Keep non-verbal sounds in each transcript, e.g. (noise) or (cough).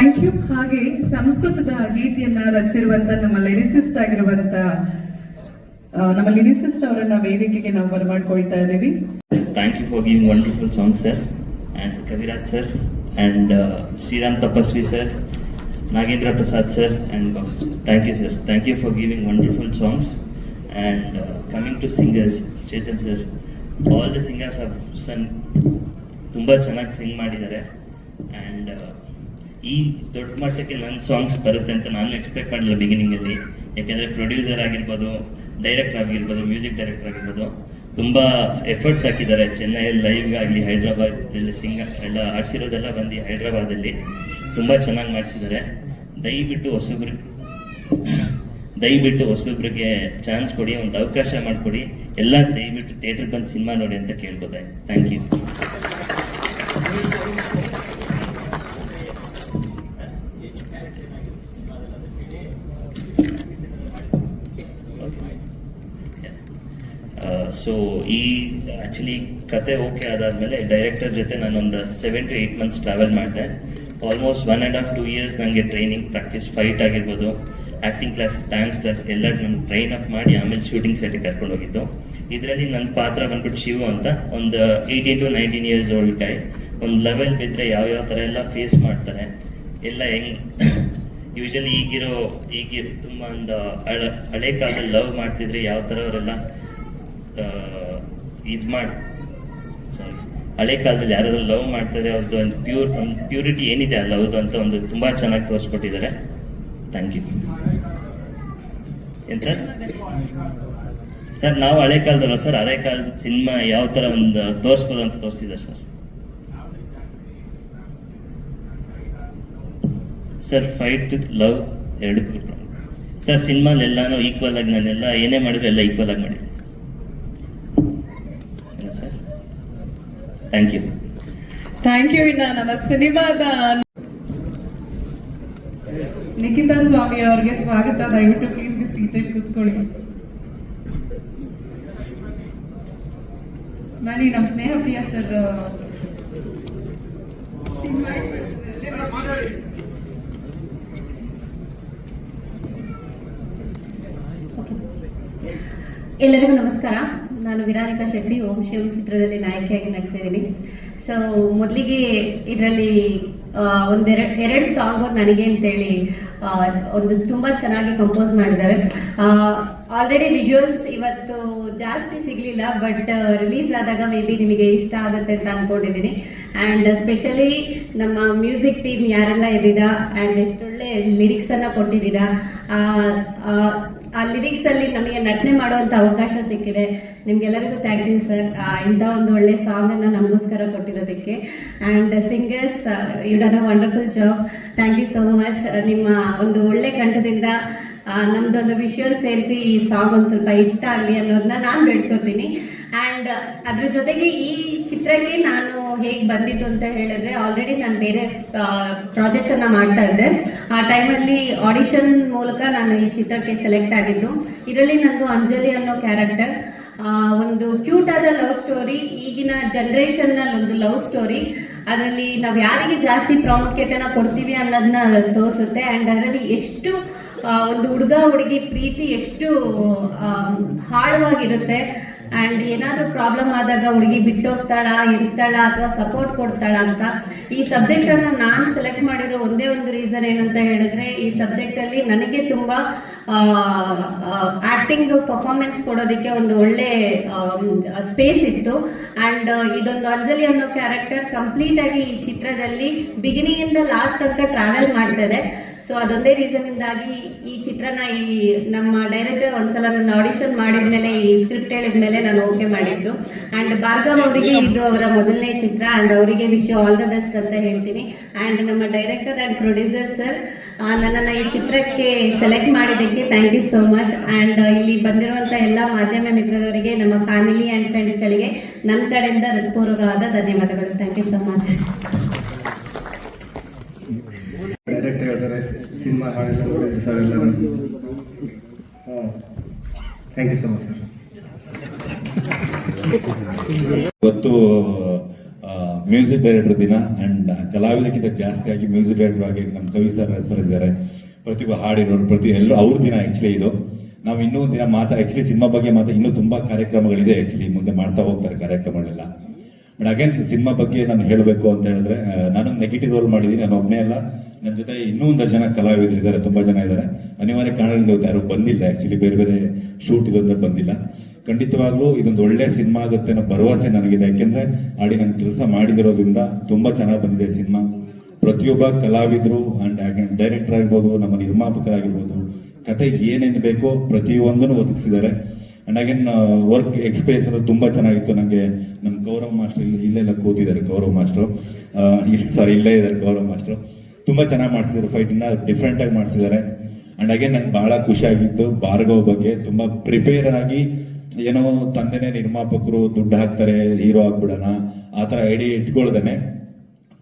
Thank you. ಹಾಗೆ ಸಂಸ್ಕೃತದ ಗೀತೆಯನ್ನ ರಚಿಸಿರುವಂತ ನಮ್ಮ ಲಿರಿಸಿಸ್ಟ್ ಆಗಿರುವಂತ ನಮ್ಮ ಲಿರಿಸಿಸ್ಟ್ ಅವರನ್ನ ವೇದಿಕೆಗೆ ನಾವು ಬರಮಾಡ್ಕೊಳ್ತಾ ಇದ್ದೀವಿ. Thank you for giving wonderful song sir and Kaviraj sir and Sriram Tapasvi sir Nagendra Prasad sir and thank you sir thank you for giving wonderful songs and coming to singers Chetan sir all the singers of sun ತುಂಬ ಚೆನ್ನಾಗಿ ಸಿಂಗ್ ಮಾಡಿದ್ದಾರೆ. And ಈ ದೊಡ್ಡ ಮಟ್ಟಕ್ಕೆ ನನ್ನ songs ಬರುತ್ತೆ ಅಂತ ನಾನು ಎಕ್ಸ್ಪೆಕ್ಟ್ ಮಾಡಿಲ್ಲ ಬಿಗಿನಿಂಗಲ್ಲಿ ಯಾಕೆಂದರೆ ಪ್ರೊಡ್ಯೂಸರ್ ಆಗಿರ್ಬೋದು ಡೈರೆಕ್ಟರ್ ಆಗಿರ್ಬೋದು ಮ್ಯೂಸಿಕ್ ಡೈರೆಕ್ಟರ್ ಆಗಿರ್ಬೋದು, ತುಂಬ ಎಫರ್ಟ್ಸ್ ಹಾಕಿದ್ದಾರೆ. ಚೆನ್ನೈಯಲ್ಲಿ ಲೈವ್ಗಾಗಲಿ ಹೈದ್ರಾಬಾದಲ್ಲಿ ಸಿಂಗ ಎಲ್ಲ ಆಡಿಸಿರೋದೆಲ್ಲ ಬಂದು ಹೈದ್ರಾಬಾದಲ್ಲಿ ತುಂಬ ಚೆನ್ನಾಗಿ ಮಾಡಿಸಿದ್ದಾರೆ. ದಯವಿಟ್ಟು ಹೊಸಬ್ರಿ, ದಯವಿಟ್ಟು ಹೊಸಬ್ರಿಗೆ ಚಾನ್ಸ್ ಕೊಡಿ, ಒಂದು ಅವಕಾಶ ಮಾಡಿಕೊಡಿ. ಎಲ್ಲ ದಯವಿಟ್ಟು ಥಿಯೇಟ್ರಿಗೆ ಬಂದು ಸಿನಿಮಾ ನೋಡಿ ಅಂತ ಕೇಳ್ಬೋದೆ ಥ್ಯಾಂಕ್ ಯು ಸೊ ಈ ಆ್ಯಕ್ಚುಲಿ ಕತೆ ಓಕೆ ಅದಾದಮೇಲೆ ಡೈರೆಕ್ಟರ್ ಜೊತೆ ನಾನೊಂದು seven to eight months travel ಮಾಡಿದೆ. Almost one and half two years ನನಗೆ ಟ್ರೈನಿಂಗ್ ಪ್ರಾಕ್ಟೀಸ್ ಫೈಟ್ ಆಗಿರ್ಬೋದು. ಆ್ಯಕ್ಟಿಂಗ್ ಕ್ಲಾಸ್ ಡ್ಯಾನ್ಸ್ ಕ್ಲಾಸ್ ಎಲ್ಲ ನಾನು ಟ್ರೈನ್ ಅಪ್ ಮಾಡಿ ಆಮೇಲೆ ಶೂಟಿಂಗ್ ಸೆಟ್ಗೆ ಕರ್ಕೊಂಡು ಹೋಗಿದ್ದು. ಇದರಲ್ಲಿ ನನ್ನ ಪಾತ್ರ ಬಂದ್ಬಿಟ್ಟು ಶಿವು ಅಂತ ಒಂದು eighteen to nineteen years old tie ಒಂದು ಲೆವೆಲ್ ಬಿದ್ದರೆ ಯಾವ್ಯಾವ ಥರ ಎಲ್ಲ ಫೇಸ್ ಮಾಡ್ತಾರೆ. ಎಲ್ಲ ಹೆಂಗ್ (coughs) ಯೂಶಲಿ ಈಗಿರೋ ಈಗಿರೋ ತುಂಬ ಒಂದು ಹಳೆ ಹಳೆ ಕಾಲದಲ್ಲಿ ಲವ್ ಮಾಡ್ತಿದ್ರೆ ಯಾವ ಥರ ಅವರೆಲ್ಲ ಇದು ಮಾಡಿ. ಸಾರಿ ಹಳೆ ಕಾಲದಲ್ಲಿ ಯಾರಾದರೂ ಲವ್ ಮಾಡ್ತಾರೆ ಅವ್ರದ್ದು ಒಂದು ಪ್ಯೂರ್ ಒಂದು ಪ್ಯೂರಿಟಿ ಏನಿದೆ ಆ ಲವ್ದು ಅಂತ ಒಂದು ತುಂಬ ಚೆನ್ನಾಗಿ ತೋರಿಸ್ಕೊಟ್ಟಿದ್ದಾರೆ. ಥ್ಯಾಂಕ್ ಯು ಏನು ಸರ್? ನಾವು ಹಳೆ ಕಾಲದಲ್ಲ ಸರ್? ಹಳೆ ಕಾಲದ ಸಿನಿಮಾ ಯಾವ ಥರ ಒಂದು ತೋರಿಸ್ಬೋದು ಅಂತ ತೋರಿಸಿದ್ದಾರೆ ಸರ್. ಸರ್ ಫೈಟ್ ಲವ್ ಎರಡು ಸರ್ ಸಿನಿಮಾಲ್ ಎಲ್ಲಾನು ಈಕ್ವಲ್ ಆಗಿ ನಾನೆಲ್ಲ ಏನೇ ಮಾಡಿದ್ರು ಎಲ್ಲ ಈಕ್ವಲ್ ಆಗಿ ಮಾಡಿದ್ದೀನಿ sir thank you thank you ಇನ್ನ ನಮ್ಮ ಸಿನಿಮಾದ ನಿಖಿತಾ ಸ್ವಾಮಿ ಅವರಿಗೆ ಸ್ವಾಗತ. ದಯವಿಟ್ಟು ಪ್ಲೀಸ್ ಬಿ ಸೀಟೆಡ್ ಕೂತ್ಕೊಳ್ಳಿ. ಬನ್ನಿ ನಮ್ಮ ಸ್ನೇಹ ಪ್ರಿಯ ಸರ್ ಎಲ್ಲರಿಗೂ ನಮಸ್ಕಾರ. ನಾನು ವಿರಾನಿಕಾ ಶೆಟ್ಟಿ, ಓಂ ಶಿವಂ ಚಿತ್ರದಲ್ಲಿ ನಾಯಕಿಯಾಗಿ ನಟಿಸಿದ್ದೀನಿ. ಸೊ ಮೊದಲಿಗೆ ಇದರಲ್ಲಿ ಒಂದೆರಡು, ಎರಡು ಸಾಂಗು ನನಗೆ ಅಂತೇಳಿ ಒಂದು ತುಂಬ ಚೆನ್ನಾಗಿ ಕಂಪೋಸ್ ಮಾಡಿದ್ದಾರೆ. ಆಲ್ರೆಡಿ ವಿಜುವಲ್ಸ್ ಇವತ್ತು ಜಾಸ್ತಿ ಸಿಗಲಿಲ್ಲ ಬಟ್ ರಿಲೀಸ್ ಆದಾಗ ಮೇ ಬಿ ನಿಮಗೆ ಇಷ್ಟ ಆಗುತ್ತೆ ಅಂತ ಅಂದ್ಕೊಂಡಿದ್ದೀನಿ ಆ್ಯಂಡ್ ಸ್ಪೆಷಲಿ ನಮ್ಮ ಮ್ಯೂಸಿಕ್ ಟೀಮ್ ಯಾರೆಲ್ಲ ಇದ್ದೀರಾ ಆ್ಯಂಡ್ ಎಷ್ಟೊಳ್ಳೆ ಲಿರಿಕ್ಸನ್ನು ಕೊಟ್ಟಿದ್ದೀರಾ ಆ, ಲಿರಿಕ್ಸ್ ಅಲ್ಲಿ ನಮಗೆ ನಟನೆ ಮಾಡುವಂತ ಅವಕಾಶ ಸಿಕ್ಕಿದೆ. ನಿಮ್ಗೆಲ್ಲರಿಗೂ ಥ್ಯಾಂಕ್ ಯು ಸರ್ ಇಂಥ ಒಂದು ಒಳ್ಳೆ ಸಾಂಗ್ ಅನ್ನ ನಮಗೋಸ್ಕರ ಕೊಟ್ಟಿರೋದಕ್ಕೆ. And singers you done a wonderful job thank you so much ನಿಮ್ಮ ಒಂದು ಒಳ್ಳೆ ಕಂಠದಿಂದ ನಮ್ದೊಂದು ವಿಷುವಲ್ ಸೇರಿಸಿ ಈ ಸಾಂಗ್ ಒಂದು ಸ್ವಲ್ಪ ಹಿಟ್ಟಾಗಲಿ ಅನ್ನೋದನ್ನ ನಾನು ಬೇಡ್ಕೊತೀನಿ. ಆ್ಯಂಡ್ ಅದ್ರ ಜೊತೆಗೆ ಈ ಚಿತ್ರಕ್ಕೆ ನಾನು ಹೇಗೆ ಬಂದಿದ್ದು ಅಂತ ಹೇಳಿದ್ರೆ ಆಲ್ರೆಡಿ ನಾನು ಬೇರೆ ಪ್ರಾಜೆಕ್ಟನ್ನು ಮಾಡ್ತಾ ಇದ್ದೆ. ಆ ಟೈಮಲ್ಲಿ ಆಡಿಷನ್ ಮೂಲಕ ನಾನು ಈ ಚಿತ್ರಕ್ಕೆ ಸೆಲೆಕ್ಟ್ ಆಗಿದ್ದು. ಇದರಲ್ಲಿ ನಂದು ಅಂಜಲಿ ಅನ್ನೋ ಕ್ಯಾರೆಕ್ಟರ್ ಒಂದು ಕ್ಯೂಟ್ ಆದ ಲವ್ ಸ್ಟೋರಿ ಈಗಿನ ಜನ್ರೇಷನ್ನಲ್ಲಿ ಒಂದು ಲವ್ ಸ್ಟೋರಿ ಅದರಲ್ಲಿ ನಾವು ಯಾರಿಗೆ ಜಾಸ್ತಿ ಪ್ರಾಮುಖ್ಯತೆನ ಕೊಡ್ತೀವಿ ಅನ್ನೋದನ್ನ ತೋರಿಸುತ್ತೆ. ಆ್ಯಂಡ್ ಅದರಲ್ಲಿ ಎಷ್ಟು ಒಂದು ಹುಡುಗ ಹುಡುಗಿ ಪ್ರೀತಿ ಎಷ್ಟು ಹಾಳವಾಗಿರುತ್ತೆ ಆ್ಯಂಡ್ ಏನಾದರೂ ಪ್ರಾಬ್ಲಮ್ ಆದಾಗ ಹುಡುಗಿ ಬಿಟ್ಟೋಗ್ತಾಳ ಇರ್ತಾಳ ಅಥವಾ ಸಪೋರ್ಟ್ ಕೊಡ್ತಾಳ ಅಂತ, ಈ ಸಬ್ಜೆಕ್ಟನ್ನು ನಾನು ಸೆಲೆಕ್ಟ್ ಮಾಡಿರೋ ಒಂದೇ ಒಂದು ರೀಸನ್ ಏನಂತ ಹೇಳಿದ್ರೆ, ಈ ಸಬ್ಜೆಕ್ಟಲ್ಲಿ ನನಗೆ ತುಂಬ ಆ್ಯಕ್ಟಿಂಗ್ ಪರ್ಫಾರ್ಮೆನ್ಸ್ ಕೊಡೋದಕ್ಕೆ ಒಂದು ಒಳ್ಳೆ ಸ್ಪೇಸ್ ಇತ್ತು. ಆ್ಯಂಡ್ ಇದೊಂದು ಅಂಜಲಿ ಅನ್ನೋ ಕ್ಯಾರೆಕ್ಟರ್ ಕಂಪ್ಲೀಟಾಗಿ ಈ ಚಿತ್ರದಲ್ಲಿ ಬಿಗಿನಿಂಗಿಂದ ಲಾಸ್ಟ್ ತನಕ ಟ್ರಾವೆಲ್ ಮಾಡ್ತದೆ. ಸೊ ಅದೊಂದೇ ರೀಸನ್ನಿಂದಾಗಿ ಈ ಚಿತ್ರನ ಈ ನಮ್ಮ ಡೈರೆಕ್ಟರ್ ಒಂದ್ಸಲ ನನ್ನ ಆಡಿಷನ್ ಮಾಡಿದ್ಮೇಲೆ ಈ ಸ್ಕ್ರಿಪ್ಟ್ ಹೇಳಿದ್ಮೇಲೆ ನಾನು ಓಕೆ ಮಾಡಿದ್ದು. ಆ್ಯಂಡ್ ಭಾರ್ಗವ್ ಅವರಿಗೆ ಇದು ಅವರ ಮೊದಲನೇ ಚಿತ್ರ ಆ್ಯಂಡ್ ಅವರಿಗೆ ವಿಶ್ ಆಲ್ ದ ಬೆಸ್ಟ್ ಅಂತ ಹೇಳ್ತೀನಿ. ಆ್ಯಂಡ್ ನಮ್ಮ ಡೈರೆಕ್ಟರ್ ಆ್ಯಂಡ್ ಪ್ರೊಡ್ಯೂಸರ್ ಸರ್ ನನ್ನನ್ನು ಈ ಚಿತ್ರಕ್ಕೆ ಸೆಲೆಕ್ಟ್ ಮಾಡಿದ್ದಕ್ಕೆ thank you so much and ಇಲ್ಲಿ ಬಂದಿರುವಂಥ ಎಲ್ಲ ಮಾಧ್ಯಮ ಮಿತ್ರರವರಿಗೆ ನಮ್ಮ ಫ್ಯಾಮಿಲಿ ಆ್ಯಂಡ್ ಫ್ರೆಂಡ್ಸ್ಗಳಿಗೆ ನನ್ನ ಕಡೆಯಿಂದ ಹೃತ್ಪೂರ್ವಕವಾದ ಧನ್ಯವಾದಗಳು. Thank you so much direct ಹೇಳ್ತಾರೆ ಸಿನಿಮಾ ಹಾಡೆಲ್ಲ ನೋಡಿದ್ರು ಸರ್ ಎಲ್ಲರೂ ಹಾಂ ಥ್ಯಾಂಕ್ ಯು ಸೊ ಮಚ್ ಇವತ್ತು ಮ್ಯೂಸಿಕ್ ಡೈರೆಕ್ಟರ್ ದಿನ ಅಂಡ್ ಕಲಾವಿದಕ್ಕಿಂತ ಜಾಸ್ತಿ ಆಗಿ ಮ್ಯೂಸಿಕ್ ಡೈರೆಕ್ಟರ್ ಆಗಿ ನಮ್ಮ ಕವಿ ಸರ್ ಹೆಸರಿದ್ದಾರೆ. ಪ್ರತಿಭಾ ಹಾಡಿರೋರು ಪ್ರತಿ ಎಲ್ಲರೂ ಅವ್ರ ದಿನ ಆ್ಯಕ್ಚುಲಿ ಇದು. ನಾವು ಇನ್ನೂ ದಿನ ಮಾತಾ ಆ್ಯಕ್ಚುಲಿ ಸಿನಿಮಾ ಬಗ್ಗೆ ಮಾತಾ ಇನ್ನೂ ತುಂಬಾ ಕಾರ್ಯಕ್ರಮಗಳಿದೆ ಆಕ್ಚುಲಿ ಮುಂದೆ ಮಾಡ್ತಾ ಹೋಗ್ತಾರೆ ಕಾರ್ಯಕ್ರಮಗಳೆಲ್ಲ. ಬಟ್ ಅಗೇನ್ ಸಿನಿಮಾ ಬಗ್ಗೆ ನಾನು ಹೇಳಬೇಕು ಅಂತ ಹೇಳಿದ್ರೆ ನಾನು ನೆಗೆಟಿವ್ ರೋಲ್ ಮಾಡಿದ್ದೀನಿ ನಾನು ಒಬ್ಬನೇ ಅಲ್ಲ. ನನ್ನ ಜೊತೆ ಇನ್ನೂ ಒಂದಷ್ಟು ಜನ ಕಲಾವಿದರು ಇದ್ದಾರೆ ತುಂಬಾ ಜನ ಇದ್ದಾರೆ. ಅನಿವಾರ್ಯ ಕಾರಣದಿಂದ ಇವತ್ತು ಯಾರು ಬಂದಿಲ್ಲ. ಆ್ಯಕ್ಚುಲಿ ಬೇರೆ ಬೇರೆ ಶೂಟ್ ಇರೋದ್ರೆ ಬಂದಿಲ್ಲ. ಖಂಡಿತವಾಗ್ಲೂ ಇದೊಂದು ಒಳ್ಳೆ ಸಿನಿಮಾ ಆಗುತ್ತೆ ಅನ್ನೋ ಭರವಸೆ ನನಗಿದೆ. ಯಾಕೆಂದ್ರೆ, ಆಡಿ ನಾನು ಕೆಲಸ ಮಾಡಿದಿರೋದ್ರಿಂದ ತುಂಬಾ ಚೆನ್ನಾಗಿ ಬಂದಿದೆ ಸಿನಿಮಾ ಪ್ರತಿಯೊಬ್ಬ ಕಲಾವಿದರು ಅಂಡ್ ಡೈರೆಕ್ಟರ್ ಆಗಿರ್ಬೋದು, ನಮ್ಮ ನಿರ್ಮಾಪಕರಾಗಿರ್ಬೋದು ಕತೆ ಏನೇನು ಬೇಕೋ ಪ್ರತಿಯೊಂದನ್ನು ಒದಗಿಸಿದ್ದಾರೆ. ಅಂಡ್ ಅಗೇನ್ ವರ್ಕ್ ಎಕ್ಸ್ಪೀರಿಯನ್ಸ್ ಅದು ತುಂಬಾ ಚೆನ್ನಾಗಿತ್ತು. ನನಗೆ ನಮ್ಮ ಗೌರವ್ ಮಾಸ್ಟರ್ ಇಲ್ಲಿ ಇಲ್ಲೆಲ್ಲ ಕೂತಿದ್ದಾರೆ, ಗೌರವ್ ಮಾಸ್ಟರ್. ಸಾರಿ ಇಲ್ಲೇ ಇದ್ದಾರೆ ಗೌರವ್ ಮಾಸ್ಟರ್. ತುಂಬಾ ಚೆನ್ನಾಗಿ ಮಾಡಿಸಿದ್ದಾರೆ ಡಿಫ್ರೆಂಟ್ ಆಗಿ ಮಾಡಿಸಿದ್ದಾರೆ. ಅಂಡ್ ಅಗೇನ್ ನಂಗೆ ಬಹಳ ಖುಷಿ ಆಗಿತ್ತು ಭಾರ್ಗವ್ ಬಗ್ಗೆ. ತುಂಬಾ ಪ್ರಿಪೇರ್ ಆಗಿ ಏನೋ ತಂದೆನೇ ನಿರ್ಮಾಪಕರು ದುಡ್ಡು ಹಾಕ್ತಾರೆ ಹೀರೋ ಆಗ್ಬಿಡೋಣ. ಆ ಥರ ಐಡಿಯಾ ಇಟ್ಕೊಳ್ದೇನೆ.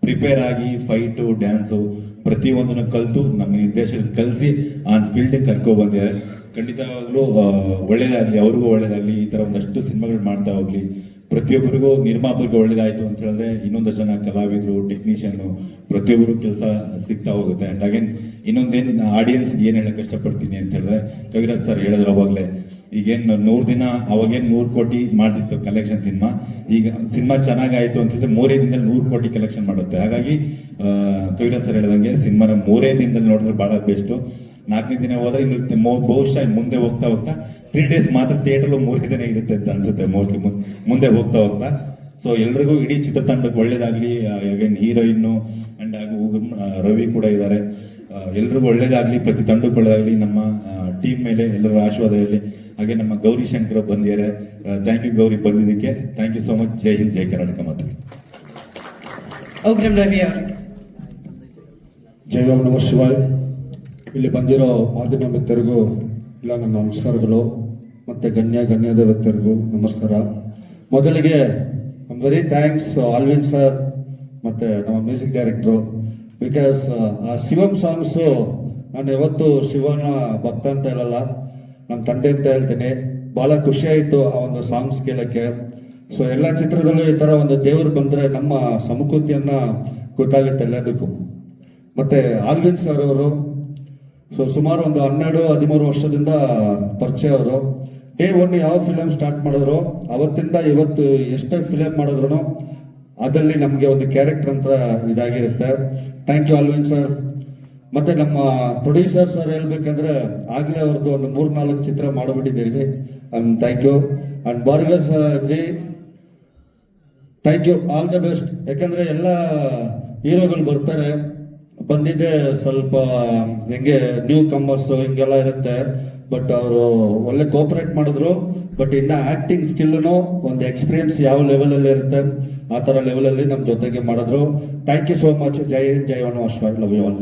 ಪ್ರಿಪೇರ್ ಆಗಿ ಫೈಟು ಡ್ಯಾನ್ಸು ಪ್ರತಿಯೊಂದನ್ನು ಕಲಿತು ನಮ್ಮ ನಿರ್ದೇಶನ ಕಲಿಸಿ ಆನ್ ಫೀಲ್ಡ್ ಕರ್ಕೊ ಬಂದಿದ್ದಾರೆ. ಖಂಡಿತವಾಗ್ಲೂ ಒಳ್ಳೇದಾಗಲಿ, ಅವ್ರಿಗೂ ಒಳ್ಳೇದಾಗ್ಲಿ, ಈ ತರ ಒಂದಷ್ಟು ಸಿನಿಮಾಗಳು ಮಾಡ್ತಾ ಹೋಗ್ಲಿ. ಪ್ರತಿಯೊಬ್ಬರಿಗೂ, ನಿರ್ಮಾಪಕರಿಗೆ ಒಳ್ಳೇದಾಯ್ತು ಅಂತ ಹೇಳಿದ್ರೆ ಇನ್ನೊಂದಷ್ಟು ಜನ ಕಲಾವಿದರು ಟೆಕ್ನಿಷಿಯನ್ ಪ್ರತಿಯೊಬ್ಬರು ಕೆಲಸ ಸಿಗ್ತಾ ಹೋಗುತ್ತೆ. ಅಂಡ್ ಅಗೇನ್ ಇನ್ನೊಂದೇನು ಆಡಿಯನ್ಸ್ ಏನು ಹೇಳಕ್ ಇಷ್ಟಪಡ್ತೀನಿ ಅಂತ ಹೇಳಿದ್ರೆ, ಕವಿರಾಜ್ ಸರ್ ಹೇಳಿದ್ರು ಅವಾಗಲೇ ಈಗೇನು ನೂರ್ ದಿನ ಅವಾಗೇನ್ ನೂರ್ ಕೋಟಿ ಮಾಡ್ತಿತ್ತು ಕಲೆಕ್ಷನ್ ಸಿನಿಮಾ. ಈಗ ಸಿನಿಮಾ ಚೆನ್ನಾಗಾಯ್ತು ಅಂತ ಹೇಳಿದ್ರೆ ಮೂರೇ ದಿನದಲ್ಲಿ ನೂರು ಕೋಟಿ ಕಲೆಕ್ಷನ್ ಮಾಡುತ್ತೆ. ಹಾಗಾಗಿ ಕವಿರಾಜ್ ಸರ್ ಹೇಳಿದಂಗೆ ಸಿನಿಮಾನ ಮೂರೇ ದಿನದಲ್ಲಿ ನೋಡಿದ್ರೆ ಬಹಳ ಬೆಸ್ಟ್. ನಾಲ್ಕನೇ ದಿನ ಹೋದ್ರೆ ಇನ್ನು ಬಹುಶಃ ಮುಂದೆ ಹೋಗ್ತಾ ಹೋಗ್ತಾ ತ್ರೀ ಡೇಸ್ ಮಾತ್ರ ಥಿಯೇಟರ್ ಮೂರೇ ದಿನ ಇರುತ್ತೆ ಅಂತ ಅನ್ಸುತ್ತೆ ಮೋಸ್ಟ್ಲಿ ಮುಂದೆ ಹೋಗ್ತಾ ಹೋಗ್ತಾ. ಸೊ ಎಲ್ರಿಗೂ ಇಡೀ ಚಿತ್ರತಂಡಕ್ಕೆ ಒಳ್ಳೇದಾಗ್ಲಿ. ಅಗೇನ್ ಹೀರೋಯಿನ್ ಅಂಡ್ ಹಾಗೂ ರವಿ ಕೂಡ ಇದ್ದಾರೆ ಎಲ್ರಿಗೂ ಒಳ್ಳೇದಾಗ್ಲಿ. ಪ್ರತಿ ತಂಡಕ್ಕೆ ಒಳ್ಳೇದಾಗ್ಲಿ. ನಮ್ಮ ಟೀಮ್ ಮೇಲೆ ಎಲ್ಲರ ಆಶೀರ್ವಾದ ಇರಲಿ ಹಾಗೆ ನಮ್ಮ ಗೌರಿ ಶಂಕರ್ ಬಂದಿದ್ದಾರೆ. ಥ್ಯಾಂಕ್ ಯು ಗೌರಿ ಬಂದಿದ್ದಕ್ಕೆ. ಥ್ಯಾಂಕ್ ಯು ಸೋ ಮಚ್ ಜೈ ಹಿಂದ್ ಜೈ ಕರ್ನಾಟಕ ಮಾತು ಉಗ್ರಂ ರವಿ ಜೈ ಓಂ ನಮಃ ಶಿವಾಯ್. ಇಲ್ಲಿ ಬಂದಿರೋ ಮಾಧ್ಯಮ ವ್ಯಕ್ತರಿಗೂ ಇಲ್ಲ ನನ್ನ ನಮಸ್ಕಾರಗಳು. ಮತ್ತೆ ಗಣ್ಯ ಗಣ್ಯದ ವ್ಯಕ್ತರಿಗೂ ನಮಸ್ಕಾರ. ಮೊದಲಿಗೆ I'm very thanks Alvin sir ಮತ್ತೆ ನಮ್ಮ ಮ್ಯೂಸಿಕ್ ಡೈರೆಕ್ಟ್ರು ಬಿಕಾಸ್ ಆ ಶಿವಂ ಸಾಂಗ್ಸು ನಾನು ಯಾವತ್ತು ಶಿವನ ಭಕ್ತ ಅಂತ ಹೇಳಲ್ಲ ನಮ್ಮ ತಂದೆ ಅಂತ ಹೇಳ್ತೀನಿ, ಬಹಳ ಖುಷಿ ಆಯಿತು ಆ ಒಂದು ಸಾಂಗ್ಸ್ ಕೇಳಕ್ಕೆ. ಸೊ ಎಲ್ಲ ಚಿತ್ರದಲ್ಲೂ ಈ ತರ ಒಂದು ದೇವರು ಬಂದ್ರೆ ನಮ್ಮ ಸಂಸ್ಕೃತಿಯನ್ನ ಗೊತ್ತಾಗುತ್ತೆ ಎಲ್ಲದಕ್ಕೂ. ಮತ್ತೆ ಆಲ್ವಿನ್ ಸರ್ ಅವರು ಸೊ ಸುಮಾರು ಒಂದು ಹನ್ನೆರಡು, ಹದಿಮೂರು ವರ್ಷದಿಂದ ಪರಿಚಯ ಅವರು. ಡೇ ಒನ್ ಯಾವ ಫಿಲಮ್ ಸ್ಟಾರ್ಟ್ ಮಾಡಿದ್ರು, ಅವತ್ತಿಂದ ಇವತ್ತು ಎಷ್ಟೇ ಫಿಲಮ್ ಮಾಡಿದ್ರು ಅದರಲ್ಲಿ ನಮಗೆ ಒಂದು ಕ್ಯಾರೆಕ್ಟರ್ ಅಂತ ಇದಾಗಿರುತ್ತೆ. ಥ್ಯಾಂಕ್ ಯು ಆಲ್ವಿನ್ ಸರ್ ಮತ್ತೆ ನಮ್ಮ ಪ್ರೊಡ್ಯೂಸರ್ ಸರ್ ಹೇಳ್ಬೇಕಂದ್ರೆ ಆಗ್ಲೇ ಅವ್ರದ್ದು ಒಂದು ಮೂರ್ ನಾಲ್ಕು ಚಿತ್ರ ಮಾಡಿಬಿಟ್ಟಿದ್ದೀವಿ ಥ್ಯಾಂಕ್ ಯು ಅಂಡ್ ಬಾರ್ಗಸ್ ಜೈ. Thank you all the best ಯಾಕಂದ್ರೆ ಎಲ್ಲ ಹೀರೋಗಳು ಬರ್ತಾರೆ. ಬಂದಿದ್ದೆ ಸ್ವಲ್ಪ ಹೆಂಗೆ ನ್ಯೂ ಕಮರ್ಸ್ ಹಿಂಗೆಲ್ಲ ಇರುತ್ತೆ. ಬಟ್ ಅವರು ಒಳ್ಳೆ ಕೋಪರೇಟ್ ಮಾಡಿದ್ರು. ಬಟ್ ಇನ್ನ ಆಕ್ಟಿಂಗ್ ಸ್ಕಿಲ್ನು ಒಂದು ಎಕ್ಸ್ಪೀರಿಯನ್ಸ್ ಯಾವ ಲೆವೆಲ್ ಅಲ್ಲಿ ಇರುತ್ತೆ, ಆ ತರ ಲೆವೆಲ್ ಅಲ್ಲಿ ನಮ್ ಜೊತೆಗೆ ಮಾಡಿದ್ರು. ಥ್ಯಾಂಕ್ ಯು ಸೋ ಮಚ್ ಜೈ ಹಿಂದ್, ಜೈ ವನ love you all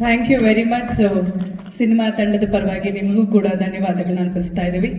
thank you very much cinema ತಂಡದ ಪರವಾಗಿ ನಿಮಗೂ ಕೂಡ ಧನ್ಯವಾದಗಳನ್ನ ಅರ್ಪಿಸ್ತಾ ಇದ್ದೀವಿ.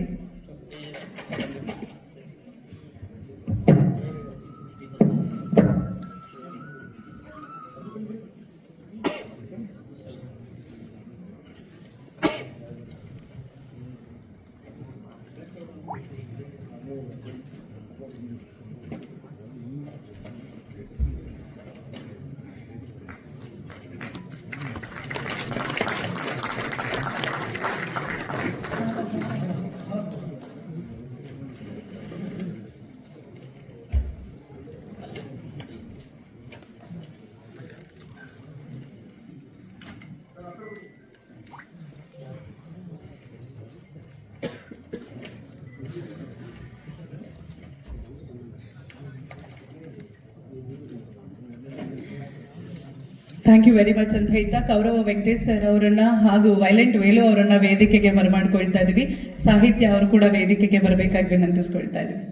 ಥ್ಯಾಂಕ್ ಯು ವೆರಿ ಮಚ್ ಅಂತ ಹೇಳ್ತಾ ಕೌರವ ವೆಂಕಟೇಶ್ ಸರ್ ಅವರನ್ನ ಹಾಗೂ ವೈಲೆಂಟ್ ವೇಲು ಅವರನ್ನ ವೇದಿಕೆಗೆ ಬರಮಾಡ್ಕೊಳ್ತಾ ಇದೀವಿ. ಸಾಹಿತ್ಯ ಅವರು ಕೂಡ ವೇದಿಕೆಗೆ ಬರಬೇಕಾಗಿ ವಿನಂತಿಸ್ಕೊಳ್ತಾ ಇದೀವಿ.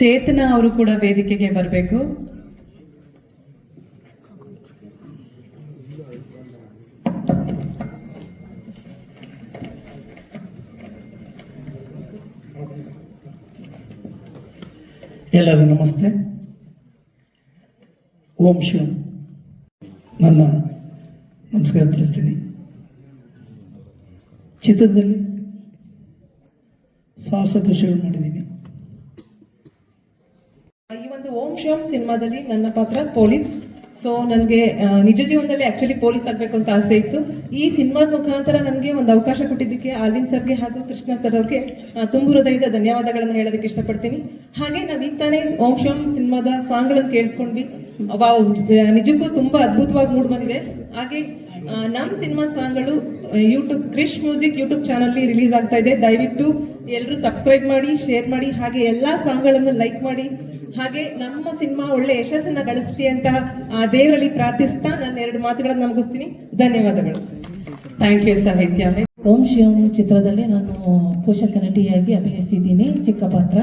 ಚೇತನ ಅವರು ಕೂಡ ವೇದಿಕೆಗೆ ಬರಬೇಕು. ಎಲ್ಲರಿಗೂ ನಮಸ್ತೆ. ಓಂ ಶಿವಂ. ನನ್ನ ನಮಸ್ಕಾರ ತಿಳಿಸ್ತೀನಿ. ಚಿತ್ರದಲ್ಲಿ ಸಾಹಸ ದೃಶ್ಯಗಳು ಮಾಡಿದ್ದೀನಿ. ಈ ಒಂದು ಓಂ ಶಿವಂ ಸಿನಿಮಾದಲ್ಲಿ ನನ್ನ ಪಾತ್ರ ಪೊಲೀಸ್ ಸೊ ನನಗೆ ನಿಜ ಜೀವನದಲ್ಲಿ ಆಕ್ಚುಲಿ ಪೊಲೀಸ್ ಆಗಬೇಕು ಅಂತ ಆಸೆ ಇತ್ತು. ಈ ಸಿನಿಮಾದ ಮುಖಾಂತರ ನನಗೆ ಒಂದು ಅವಕಾಶ ಕೊಟ್ಟಿದ್ದಕ್ಕೆ ಅರವಿಂದ್ ಸರ್ಗೆ ಹಾಗೂ ಕೃಷ್ಣ ಸರ್ ಅವ್ರಿಗೆ ತುಂಬ ಹೃದಯದ ಧನ್ಯವಾದಗಳನ್ನು ಹೇಳೋದಕ್ಕೆ ಇಷ್ಟಪಡ್ತೀನಿ. ಹಾಗೆ ನಾವು ಈಗ ತಾನೇ ಓಂ ಶಾಮ್ ಸಿನಿಮಾದ ಸಾಂಗ್ಗಳನ್ನು ಕೇಳಿಸ್ಕೊಂಡ್ವಿ. ವಾವ್ ನಿಜಕ್ಕೂ ತುಂಬಾ ಅದ್ಭುತವಾಗಿ ಮೂಡ್ ಬಂದಿದೆ. ಹಾಗೆ ನಮ್ಮ ಸಿನಿಮಾ ಸಾಂಗ್ಗಳು YouTube Krish music YouTube channel release ಆಗ್ತಾ ಇದೆ. ದಯವಿಟ್ಟು ಎಲ್ಲರೂ ಸಬ್ಸ್ಕ್ರೈಬ್ ಮಾಡಿ ಶೇರ್ ಮಾಡಿ, ಹಾಗೆ ಎಲ್ಲಾ ಸಾಂಗ್ಗಳನ್ನು ಲೈಕ್ ಮಾಡಿ. ಹಾಗೆ ನಮ್ಮ ಸಿನಿಮಾ ಒಳ್ಳೆ ಯಶಸ್ಸನ್ನ ಗಳಿಸ್ತಿ ಅಂತ ದೇವರಲ್ಲಿ ಪ್ರಾರ್ಥಿಸ್ತಾ ನಾನು ಎರಡು ಮಾತುಗಳನ್ನು ಮುಗಿಸ್ತೀನಿ ಧನ್ಯವಾದಗಳು. ಥ್ಯಾಂಕ್ ಯು ಸಾಹಿತ್ಯ. ಓಂ ಶಿವಂ ಚಿತ್ರದಲ್ಲಿ ನಾನು ಪೋಷಕ ನಟಿಯಾಗಿ ಅಭಿನಯಿಸಿದ್ದೀನಿ. ಚಿಕ್ಕ ಪಾತ್ರ.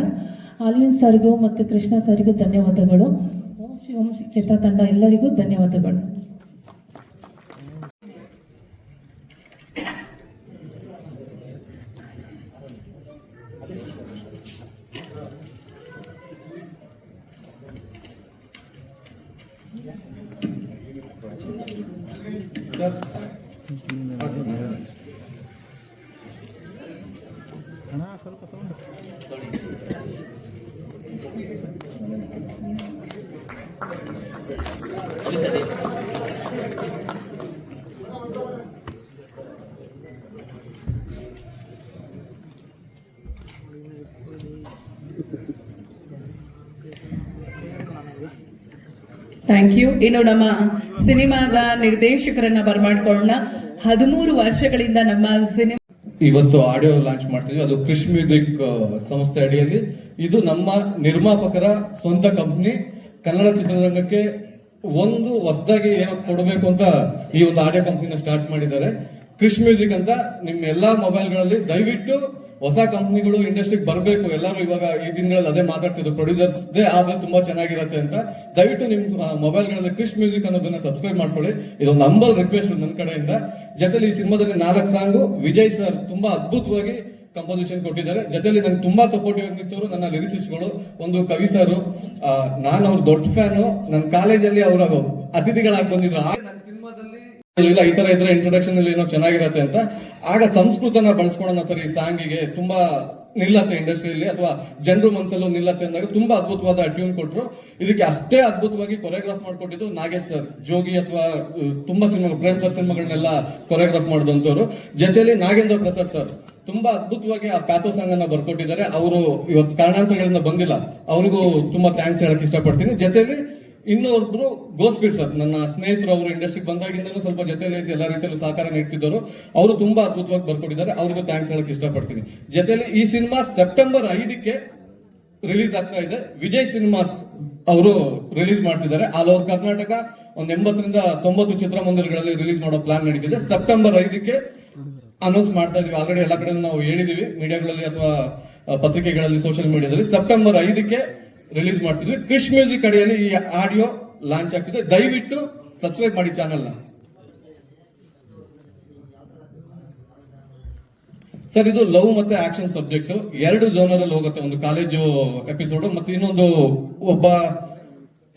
ಆಲ್ವಿನ್ ಸರ್ಗೂ ಮತ್ತು ಕೃಷ್ಣ ಸರ್ಗೂ ಧನ್ಯವಾದಗಳು. ಓಂ ಶಿವಂ ಚಿತ್ರತಂಡ ಎಲ್ಲರಿಗೂ ಧನ್ಯವಾದಗಳು. ಥ್ಯಾಂಕ್ ಯು ಇನ್ನು ನಮ್ಮ ಸಿನಿಮಾದ ನಿರ್ದೇಶಕರನ್ನ ಬರ್ಮಾಡ್ಕೊಳ್ಳೋಣ. ಹದಿಮೂರು ವರ್ಷಗಳಿಂದ ನಮ್ಮ ಸಿನಿಮಾ ಇವತ್ತು ಆಡಿಯೋ ಲಾಂಚ್ ಮಾಡ್ತಿದ್ವಿ ಅದು ಕ್ರಿಶ್ ಮ್ಯೂಸಿಕ್ ಸಂಸ್ಥೆ ಅಡಿಯಲ್ಲಿ. ಇದು ನಮ್ಮ ನಿರ್ಮಾಪಕರ ಸ್ವಂತ ಕಂಪ್ನಿ. ಕನ್ನಡ ಚಿತ್ರರಂಗಕ್ಕೆ ಒಂದು ಹೊಸದಾಗಿ ಏನೋ ಕೊಡಬೇಕು ಅಂತ ಈ ಒಂದು ಆಡಿಯೋ ಕಂಪ್ನಿನ ಸ್ಟಾರ್ಟ್ ಮಾಡಿದ್ದಾರೆ. ಕ್ರಿಶ್ ಮ್ಯೂಸಿಕ್ ಅಂತ ನಿಮ್ಮ ಎಲ್ಲಾ ಮೊಬೈಲ್ಗಳಲ್ಲಿ ದಯವಿಟ್ಟು ಹೊಸ ಕಂಪ್ನಿಗಳು ಇಂಡಸ್ಟ್ರಿಗೆ ಬರಬೇಕು, ಎಲ್ಲರೂ ಇವಾಗ ಈ ದಿನಗಳಲ್ಲಿ ಅದೇ ಮಾತಾಡ್ತಿದ್ರು. ಪ್ರೊಡ್ಯೂಸರ್ಸ್ದೇ ಆದ್ರೆ ತುಂಬಾ ಚೆನ್ನಾಗಿರುತ್ತೆ ಅಂತ. ದಯವಿಟ್ಟು ನಿಮ್ ಮೊಬೈಲ್ಗಳಲ್ಲಿ ಕ್ರಿಶ್ ಮ್ಯೂಸಿಕ್ ಅನ್ನೋದನ್ನ ಸಬ್ಸ್ಕ್ರೈಬ್ ಮಾಡ್ಕೊಳ್ಳಿ. ಇದೊಂದು ನಂಬಲ್ ರಿಕ್ವೆಸ್ಟ್ ನನ್ನ ಕಡೆಯಿಂದ. ಜೊತೆಲಿ ಈ ಸಿನಿಮಾದಲ್ಲಿ ನಾಲ್ಕು ಸಾಂಗು ವಿಜಯ್ ಸರ್ ತುಂಬಾ ಅದ್ಭುತವಾಗಿ ಕಂಪೋಸಿಷನ್ ಕೊಟ್ಟಿದ್ದಾರೆ. ಜೊತೆಲಿ ನನ್ಗೆ ತುಂಬಾ ಸಪೋರ್ಟಿವ್ ನಿಂತವರು ನನ್ನ ಲಿರಿಸಿಸ್ಟ್ಗಳು ಒಂದು ಕವಿ ಸರ್ ನಾನು ಅವ್ರ ದೊಡ್ಡ ಫ್ಯಾನು ನನ್ನ ಕಾಲೇಜಲ್ಲಿ ಅವರ ಅತಿಥಿಗಳಾಗಿ ಬಂದಿದ್ರು. ಇಲ್ಲ, ಈ ತರ ಇದ್ರೆ ಇಂಟ್ರೊಡಕ್ಷನ್ ಅಲ್ಲಿ ಏನೋ ಚೆನ್ನಾಗಿರತ್ತೆ ಅಂತ. ಆಗ ಸಂಸ್ಕೃತನ ಬಳಸ್ಕೊಳ್ಳೋಣ ಸರ್, ಈ ಸಾಂಗಿಗೆ ತುಂಬಾ ನಿಲ್ಲತ್ತೆ ಇಂಡಸ್ಟ್ರಿಯಲ್ಲಿ ಅಥವಾ ಜನರು ಮನಸ್ಸಲ್ಲೂ ನಿಲ್ಲತ್ತೆ ಅಂದಾಗ ತುಂಬಾ ಅದ್ಭುತವಾದ ಟ್ಯೂನ್ ಕೊಟ್ಟರು ಇದಕ್ಕೆ ಅಷ್ಟೇ ಅದ್ಭುತವಾಗಿ ಕೊರಿಯೋಗ್ರಾಫ್ ಮಾಡಿಕೊಟ್ಟಿದ್ದು ನಾಗೇಶ್ ಸರ್. ಜೋಗಿ ಅಥವಾ ತುಂಬಾ ಸಿನಿಮಾ ಪ್ರೇಮ್ ಸರ್ ಸಿನಿಮಾಗಳನ್ನೆಲ್ಲ ಕೊರಿಯೋಗ್ರಾಫ್ ಮಾಡಿದಂತವ್ರು. ಜೊತೆಯಲ್ಲಿ ನಾಗೇಂದ್ರ ಪ್ರಸಾದ್ ಸರ್, ತುಂಬಾ ಅದ್ಭುತವಾಗಿ ಆ ಪ್ಯಾಥೋ ಸಾಂಗ್ ಅನ್ನ ಬರ್ಕೊಟ್ಟಿದ್ದಾರೆ. ಅವರು ಇವತ್ತು ಕಾರಣಾಂತರಗಳಿಂದ ಬಂದಿಲ್ಲ. ಅವರಿಗೂ ತುಂಬಾ ಥ್ಯಾಂಕ್ಸ್ ಹೇಳಕ್ ಇಷ್ಟಪಡ್ತೀನಿ. ಜೊತೆಲಿ ಇನ್ನೊಬ್ರು ಗೋಸ್ಪೀರ್ ಸರ್ ನನ್ನ ಸ್ನೇಹಿತರು ಅವರು ಇಂಡಸ್ಟ್ರಿಗೆ ಬಂದಾಗಿಂದಲೂ ಸ್ವಲ್ಪ ಜೊತೆ ಎಲ್ಲ ರೀತಿಯಲ್ಲೂ ಸಹಕಾರ ನೀಡ್ತಿದ್ದರು. ಅವರು ತುಂಬಾ ಅದ್ಭುತವಾಗಿ ಬರ್ಕೊಟ್ಟಿದ್ದಾರೆ. ಅವ್ರಿಗೂ ಥ್ಯಾಂಕ್ಸ್ ಹೇಳಕ್ ಇಷ್ಟಪಡ್ತೀನಿ. ಜೊತೆಲಿ ಈ ಸಿನಿಮಾ ಸೆಪ್ಟೆಂಬರ್ ಐದಕ್ಕೆ ರಿಲೀಸ್ ಆಗ್ತಾ ಇದೆ. ವಿಜಯ್ ಸಿನಿಮಾಸ್ ಅವರು ರಿಲೀಸ್ ಮಾಡ್ತಿದ್ದಾರೆ. ಆಲ್ ಓವರ್ ಕರ್ನಾಟಕ ಒಂದ್ ಎಂಬತ್ತರಿಂದ ತೊಂಬತ್ತು ಚಿತ್ರಮಂದಿರಗಳಲ್ಲಿ ರಿಲೀಸ್ ಮಾಡೋ ಪ್ಲಾನ್ ನಡೀತಿದೆ. ಸೆಪ್ಟೆಂಬರ್ ಐದಕ್ಕೆ ಅನೌನ್ಸ್ ಮಾಡ್ತಾ ಇದೀವಿ. ಆಲ್ರೆಡಿ ಎಲ್ಲ ಕಡೆ ನಾವು ಹೇಳಿದೀವಿ. ಮೀಡಿಯಾಗಳಲ್ಲಿ ಅಥವಾ ಪತ್ರಿಕೆಗಳಲ್ಲಿ ಸೋಷಿಯಲ್ ಮೀಡಿಯಾದಲ್ಲಿ ಸೆಪ್ಟೆಂಬರ್ ಐದಕ್ಕೆ ರಿಲೀಸ್ ಮಾಡ್ತಿದ್ವಿ ಕ್ರಿಶ್ ಮ್ಯೂಸಿಕ್ ಅಡಿಯಲ್ಲಿ ಈ ಆಡಿಯೋ ಲಾಂಚ್ ಆಗ್ತಿದೆ. ದಯವಿಟ್ಟು ಸಬ್ಸ್ಕ್ರೈಬ್ ಮಾಡಿ ಚಾನೆಲ್ನ ಸರ್, ಇದು ಲವ್ ಮತ್ತೆ ಆಕ್ಷನ್ ಸಬ್ಜೆಕ್ಟ್ ಎರಡು ಜೋನರಲ್ಲಿ ಹೋಗುತ್ತೆ. ಒಂದು ಕಾಲೇಜು ಎಪಿಸೋಡ್ ಮತ್ತೆ ಇನ್ನೊಂದು ಒಬ್ಬ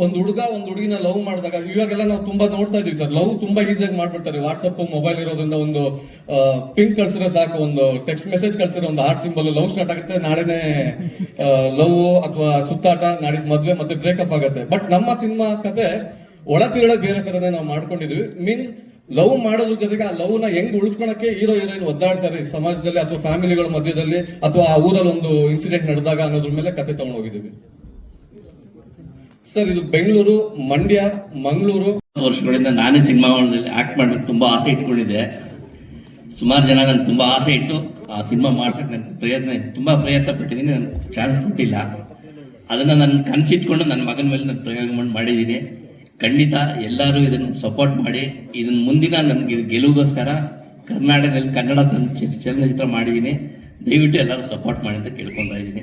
ಒಂದು ಹುಡುಗ ಒಂದು ಹುಡುಗಿನ ಲವ್ ಮಾಡಿದಾಗ, ಇವಾಗೆಲ್ಲ ನಾವು ತುಂಬಾ ನೋಡ್ತಾ ಇದೀವಿ ಸರ್. ಲವ್ ತುಂಬಾ ಈಸಿಯಾಗಿ ಮಾಡ್ಬಿಡ್ತಾರೆ. ವಾಟ್ಸಪ್ ಮೊಬೈಲ್ ಇರೋದ್ರಿಂದ ಒಂದು ಪಿಂಕ್ ಕಳ್ಸಿರೋ ಸಾಕು, ಒಂದು ಟೆಕ್ಸ್ಟ್ ಮೆಸೇಜ್ ಕಳ್ಸಿದ್ರೆ ಒಂದು ಹಾರ್ಟ್ ಸಿಂಬಲ್ ಲವ್ ಸ್ಟಾರ್ಟ್ ಆಗುತ್ತೆ, ನಾಳೆನೆ ಲವ್ ಅಥವಾ ಸುತ್ತಾಟ, ನಾಡಿದ್ ಮದ್ವೆ ಮತ್ತೆ ಬ್ರೇಕಪ್ ಆಗುತ್ತೆ. ಬಟ್ ನಮ್ಮ ಸಿನಿಮಾ ಕತೆ ಒಳ ಬೇರೆ ತರನೇ ನಾವು ಮಾಡ್ಕೊಂಡಿದ್ವಿ. ಮೀನ್ ಲವ್ ಮಾಡೋದ್ರ ಜೊತೆಗೆ ಆ ಲವ್ನ ಹೆಂಗ್ ಉಳಿಸ್ಕೊಳಕ್ಕೆ ಹೀರೋ ಹೀರೋಯಿನ್ ಒದ್ದಾಡ್ತಾರೆ ಈ ಸಮಾಜದಲ್ಲಿ ಅಥವಾ ಫ್ಯಾಮಿಲಿಗಳ ಮಧ್ಯದಲ್ಲಿ ಅಥವಾ ಆ ಊರಲ್ಲಿ ಒಂದು ಇನ್ಸಿಡೆಂಟ್ ನಡೆದಾಗ ಅನ್ನೋದ್ರ ಮೇಲೆ ಕತೆ ತಗೊಂಡು ಹೋಗಿದ್ದೀವಿ. ಸರ್, ಇದು ಬೆಂಗಳೂರು, ಮಂಡ್ಯ, ಮಂಗಳೂರು. ವರ್ಷಗಳಿಂದ ನಾನೇ ಸಿನಿಮಾಗಳಲ್ಲಿ ಆಕ್ಟ್ ಮಾಡಬೇಕು ತುಂಬಾ ಆಸೆ ಇಟ್ಕೊಂಡಿದ್ದೆ. ಸುಮಾರು ಜನ ನನ್ಗೆ ತುಂಬಾ ಆಸೆ ಇಟ್ಟು ಆ ಸಿನಿಮಾ ಮಾಡ್ಸಕ್ಕೆ ನನ್ ಪ್ರಯತ್ನ, ತುಂಬಾ ಪ್ರಯತ್ನ ಪಟ್ಟಿದ್ದೀನಿ, ನನ್ಗೆ ಚಾನ್ಸ್ ಕೊಟ್ಟಿಲ್ಲ. ಅದನ್ನ ನಾನು ಕನಸಿಟ್ಕೊಂಡು ನನ್ನ ಮಗನ ಮೇಲೆ ನಾನು ಪ್ರಯೋಗ ಮಾಡಿ ಮಾಡಿದ್ದೀನಿ. ಖಂಡಿತ ಎಲ್ಲರೂ ಇದನ್ನು ಸಪೋರ್ಟ್ ಮಾಡಿ ಇದನ್ನ ಮುಂದಿನ ನನಗೆ ಗೆಲುವಿಗೋಸ್ಕರ ಕರ್ನಾಟಕದಲ್ಲಿ ಕನ್ನಡ ಚಲನಚಿತ್ರ ಮಾಡಿದ್ದೀನಿ. ದಯವಿಟ್ಟು ಎಲ್ಲರೂ ಸಪೋರ್ಟ್ ಮಾಡಿ ಅಂತ ಕೇಳ್ಕೊತಾ ಇದ್ದೀನಿ.